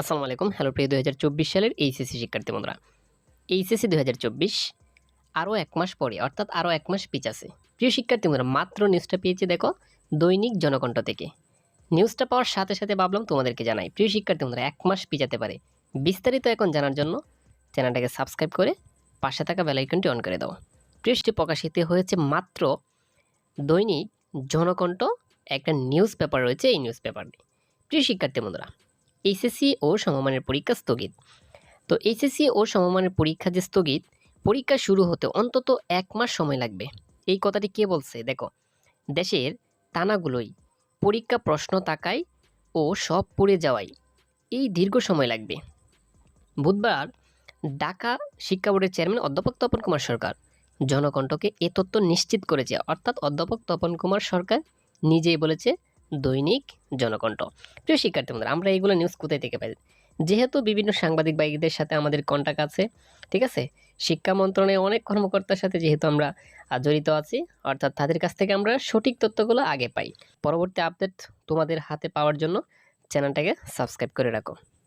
আসসালামু আলাইকুম। হ্যালো প্রিয় দু হাজার চব্বিশ সালের এইচএসসি শিক্ষার্থী বন্ধুরা। এইচএসসি দু হাজার চব্বিশ আরও এক মাস পরে, অর্থাৎ আরও এক মাস পিছ আছে। প্রিয় শিক্ষার্থী বন্ধুরা, মাত্র নিউজটা পেয়েছি দেখো দৈনিক জনকণ্ঠ থেকে। নিউজটা পাওয়ার সাথে সাথে ভাবলাম তোমাদেরকে জানাই, প্রিয় শিক্ষার্থী বন্ধুরা, এক মাস পিছাতে পারে। বিস্তারিত এখন জানার জন্য চ্যানেলটাকে সাবস্ক্রাইব করে পাশে থাকা বেলাইকনটি অন করে দাও। প্রিয়টি প্রকাশিত হয়েছে মাত্র দৈনিক জনকণ্ঠ একটা নিউজ পেপার রয়েছে, এই নিউজ পেপারটি। প্রিয় শিক্ষার্থী বন্ধুরা এইচএসসি ও সমমানের পরীক্ষা স্থগিত। তো এইচএসসি ও সমমানের পরীক্ষা যে স্থগিত, পরীক্ষা শুরু হতে অন্তত এক মাস সময় লাগবে। এই কথাটি কে বলছে? দেখো, দেশের টানাগুলোই পরীক্ষা প্রশ্ন তাকায় ও সব পড়ে যাওয়াই এই দীর্ঘ সময় লাগবে। বুধবার ঢাকা শিক্ষা বোর্ডের চেয়ারম্যান অধ্যাপক তপন কুমার সরকার জনকণ্ঠকে এ তথ্য নিশ্চিত করেছে। অর্থাৎ অধ্যাপক তপন কুমার সরকার নিজেই বলেছে দৈনিক জনকণ্ঠ। প্রিয় শিক্ষার্থী বন্ধুরা, আমরা এইগুলো নিউজ কোথায় থেকে পাই? যেহেতু বিভিন্ন সাংবাদিক ভাইদের সাথে আমাদের কন্ট্যাক্ট আছে, ঠিক আছে? শিক্ষা মন্ত্রণালয়ে অনেক কর্মকর্তার সাথে যেহেতু আমরা জড়িত আছি, অর্থাৎ তাদের কাছ থেকে আমরা সঠিক তথ্যগুলো আগে পাই। পরবর্তী আপডেট তোমাদের হাতে পাওয়ার জন্য চ্যানেলটাকে সাবস্ক্রাইব করে রাখো।